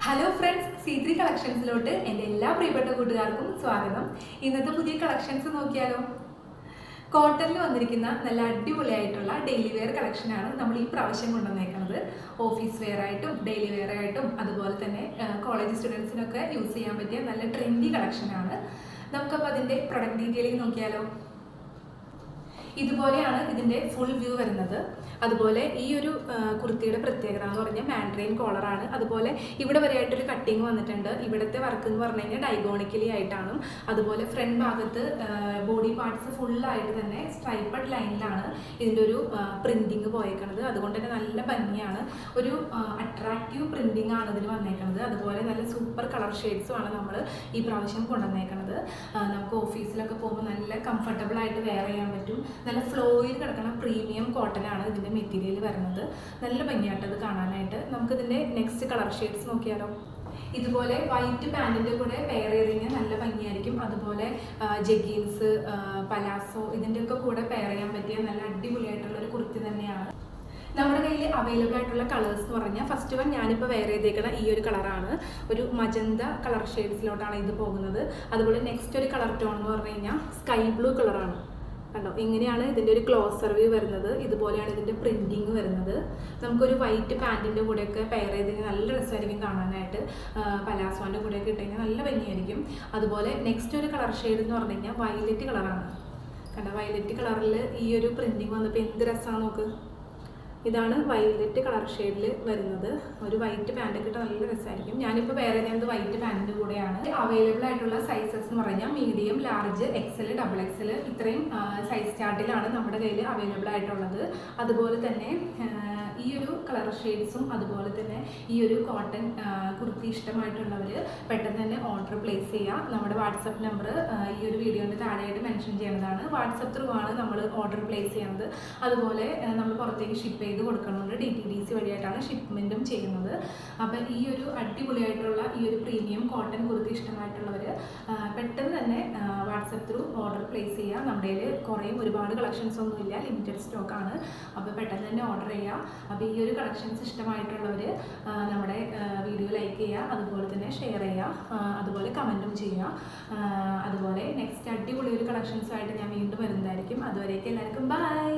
Hello friends C three കളക്ഷൻസിലോട്ട് എന്റെ എല്ലാ പ്രിയപ്പെട്ട കൂട്ടുകാർക്കും സ്വാഗതം. ഇന്നത്തെ പുതിയ കളക്ഷൻസ് നോക്കിയാലോ? കോട്ടണിൽ വന്നിരിക്കുന്ന നല്ല അടിപൊളിയായിട്ടുള്ള ഡെയിലി വെയർ കളക്ഷനാണ് നമ്മൾ ഈ പ്രാവശ്യം കൊണ്ടുവന്നേക്കുന്നത് ഓഫീസ് വെയർ ആയിട്ടും ഡെയിലി വെയർ ആയിട്ടും അതുപോലെ തന്നെ കോളേജ് സ്റ്റുഡൻസിനൊക്കെ യൂസ് ചെയ്യാൻ പറ്റിയ നല്ല ട്രെൻഡി കളക്ഷനാണ് നമുക്കപ്പോൾ അതിന്റെ പ്രൊഡക്റ്റ് ഡീറ്റെയിലിംഗ് നോക്കിയാലോ? ഇതുപോലെയാണ് ഇതിന്റെ ഫുൾ വ്യൂ വരുന്നത്. അതുപോലെ ഈ ഒരു കുർത്തിയുടെ പ്രത്യേകത എന്ന് പറഞ്ഞാൽ മാൻഡ്രെയിൻ കോളറാണ് അതുപോലെ ഇവിടെ വരെയായിട്ടൊരു കട്ടിങ് വന്നിട്ടുണ്ട്. ഇവിടുത്തെ വർക്ക് എന്ന് പറഞ്ഞു കഴിഞ്ഞാൽ ഡൈഗോണിക്കലി ആയിട്ടാണ്. അതുപോലെ ഫ്രണ്ട് ഭാഗത്ത് ബോഡി പാർട്സ് ഫുള്ളായിട്ട് തന്നെ സ്ട്രൈപ്പഡ് ലൈനിലാണ് ഇതിന്റെ ഒരു പ്രിന്റിങ് പോയേക്കുന്നത് അതുകൊണ്ട് തന്നെ നല്ല ഭംഗിയാണ്. ഒരു അട്രാക്റ്റീവ് പ്രിന്റിംഗ് ആണ് ഇതിൽ വന്നേക്കുന്നത് അതുപോലെ നല്ല സൂപ്പർ കളർ ഷെയ്ഡ്സും ആണ് നമ്മൾ ഈ പ്രാവശ്യം കൊണ്ടുവന്നേക്കുന്നത് നമുക്ക് ഓഫീസിലൊക്കെ പോകുമ്പോൾ നല്ല കംഫർട്ടബിൾ ആയിട്ട് വെയർ ചെയ്യാൻ പറ്റും. നല്ല ഫ്ലോയിൽ കിടക്കുന്ന പ്രീമിയം കോട്ടൺ ആണ് ഇതിന്റെ മെറ്റീരിയൽ വരുന്നത്. നല്ല ഭംഗിയായിട്ട് അത് കാണാനായിട്ട് നമുക്കിതിന്റെ നെക്സ്റ്റ് കളർ ഷെയ്ഡ്സ് നോക്കിയാലോ. ഇതുപോലെ വൈറ്റ് പാന്റിന്റെ കൂടെ പെയർ ചെയ്ത് നല്ല ഭംഗിയായിരിക്കും. അതുപോലെ ജഗീൻസ് പലാസോ ഇതിന്റെയൊക്കെ കൂടെ പെയർ ചെയ്യാൻ പറ്റിയ നല്ല അടിപൊളിയായിട്ടുള്ള ഒരു കുർത്തി തന്നെയാണ്. നമ്മുടെ കയ്യിൽ അവൈലബിൾ ആയിട്ടുള്ള കളേഴ്സ് എന്ന് പറഞ്ഞാൽ ഫസ്റ്റ് വൺ ഞാനിപ്പോൾ വെയർ ചെയ്തേക്കുന്ന ഈ ഒരു കളറാണ് ഒരു മജന്ത കളർ ഷെയ്ഡ്സിലോട്ടാണ് ഇത് പോകുന്നത്. അതുപോലെ നെക്സ്റ്റ് ഒരു കളർ ടോൺ എന്ന് പറഞ്ഞു കഴിഞ്ഞാൽ സ്കൈ ബ്ലൂ കളറാണ് കണ്ടോ? ഇങ്ങനെയാണ് ഇതിന്റെ ഒരു ക്ലോസർ വ്യൂ വരുന്നത്. ഇതുപോലെയാണ് ഇതിന്റെ പ്രിന്റിങ് വരുന്നത്. നമുക്കൊരു വൈറ്റ് പാന്റിന്റെ കൂടെയൊക്കെ പെയർ ചെയ്ത് കഴിഞ്ഞാൽ നല്ല രസമായിരിക്കും കാണാനായിട്ട്. പലാസോന്റെ കൂടെയൊക്കെ ഇട്ട് നല്ല ഭംഗിയായിരിക്കും. അതുപോലെ നെക്സ്റ്റ് ഒരു കളർ ഷെയ്ഡ് എന്ന് പറഞ്ഞു കഴിഞ്ഞാൽ വയലറ്റ് കളറാണ് കണ്ടോ? വയലറ്റ് കളറിൽ ഈ ഒരു പ്രിന്റിങ് വന്നപ്പോൾ എന്ത് രസമാണ് നോക്ക്. ഇതാണ് വൈലറ്റ് കളർ ഷെയ്ഡിൽ വരുന്നത്. ഒരു വൈറ്റ് പാന്റൊക്കെ ഇട്ട് നല്ല രസമായിരിക്കും ഞാനിപ്പോൾ വേറെ ഞാനത് വൈറ്റ് പാന്റിന്റെ കൂടെയാണ്. അവൈലബിൾ ആയിട്ടുള്ള സൈസസ് എന്ന് പറഞ്ഞാൽ medium large XL double XL ഇത്രയും സൈസ് ചാർട്ടിലാണ് നമ്മുടെ കയ്യിൽ അവൈലബിൾ ആയിട്ടുള്ളത്. അതുപോലെ തന്നെ ഈ ഒരു കളർ ഷെയ്ഡ്സും അതുപോലെ തന്നെ ഈ ഒരു കോട്ടൺ കുർത്തി ഇഷ്ടമായിട്ടുള്ളവർ പെട്ടെന്ന് തന്നെ ഓർഡർ പ്ലേസ് ചെയ്യുക നമ്മുടെ വാട്സപ്പ് നമ്പർ ഈ ഒരു വീഡിയോന്റെ താഴെയായിട്ട് മെൻഷൻ ചെയ്യുന്നതാണ്. വാട്സപ്പ് ത്രൂ ആണ് നമ്മൾ ഓർഡർ പ്ലേസ് ചെയ്യുന്നത്. അതുപോലെ നമ്മൾ പുറത്തേക്ക് ഷിപ്പ് ചെയ്ത് കൊടുക്കുന്നുണ്ട്. ഡി ടി ഡി സി വഴിയായിട്ടാണ് ഷിപ്മെന്റും ചെയ്യുന്നത്. അപ്പം ഈ ഒരു അടിപൊളിയായിട്ടുള്ള ഈ ഒരു പ്രീമിയം കോട്ടൺ കുർത്തി ഇഷ്ടമായിട്ടുള്ളവർ പെട്ടെന്ന് തന്നെ വാട്സപ്പ് ത്രൂ ഓർഡർ പ്ലേസ് ചെയ്യാം. നമ്മുടെ കയ്യിൽ കുറേ ഒരുപാട് കളക്ഷൻസ് ഒന്നുമില്ല. ലിമിറ്റഡ് സ്റ്റോക്കാണ് അപ്പോൾ പെട്ടെന്ന് തന്നെ ഓർഡർ ചെയ്യാം. അപ്പോൾ ഈ ഒരു കളക്ഷൻസ് ഇഷ്ടമായിട്ടുള്ളവർ നമ്മുടെ വീഡിയോ ലൈക്ക് ചെയ്യുക അതുപോലെ തന്നെ ഷെയർ ചെയ്യുക അതുപോലെ കമന്റും ചെയ്യുക അതുപോലെ നെക്സ്റ്റ് അടിപൊളി ഒരു കളക്ഷൻസുമായിട്ട് ഞാൻ വീണ്ടും വരുന്നതായിരിക്കും. അതുവരേക്കും എല്ലാവർക്കും ബൈ